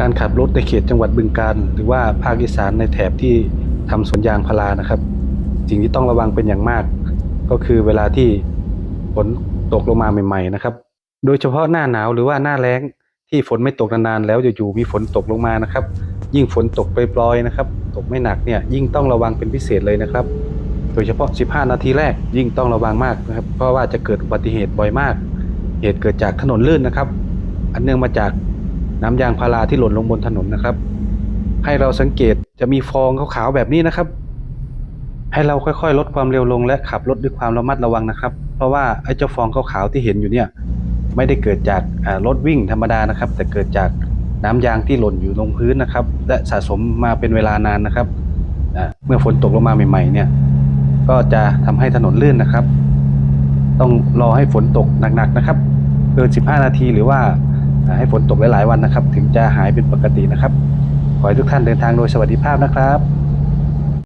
การขับรถในเขตจังหวัดบึงกาฬหรือว่าภาคอีสานในแถบที่ทำสวนยางพารานะครับ สิ่งที่ต้องระวังเป็นอย่างมาก ก็คือเวลาที่ฝนตกลงมาใหม่ๆนะครับ โดยเฉพาะหน้าหนาวหรือว่าหน้าแล้งที่ฝนไม่ตกนานๆแล้วอยู่ๆมีฝนตกลงมานะครับ ยิ่งฝนตกปล่อยๆนะครับ ตกไม่หนักเนี่ยยิ่งต้องระวังเป็นพิเศษเลยนะครับ โดยเฉพาะ 15 นาทีแรกยิ่งต้องระวังมากนะครับ เพราะว่าจะเกิดอุบัติเหตุบ่อยมาก เหตุเกิดจากถนนลื่นนะครับ อันเนื่องมาจาก น้ำยางพาราที่หล่นลงบนถนนนะครับ ให้เราสังเกตจะมีฟองขาวๆแบบนี้นะครับ ให้เราค่อยๆ ลดความเร็วลงและขับรถด้วยความระมัดระวังนะครับ เพราะว่าไอ้เจ้าฟองขาวๆที่เห็นอยู่เนี่ยไม่ได้เกิดจากรถวิ่งธรรมดานะครับ แต่เกิดจากน้ำยางที่หล่นอยู่ลงพื้นนะครับ และสะสมมาเป็นเวลานานนะครับเมื่อฝนตกลงมาใหม่ๆเนี่ยก็จะทำให้ถนนลื่นนะครับ ต้องรอให้ฝนตกหนักๆนะครับ เกิน 15 นาทีหรือว่า ให้ฝนตกหลายๆวันนะครับ ถึงจะหายเป็นปกตินะครับ ขอให้ทุกท่านเดินทางโดยสวัสดิภาพนะครับ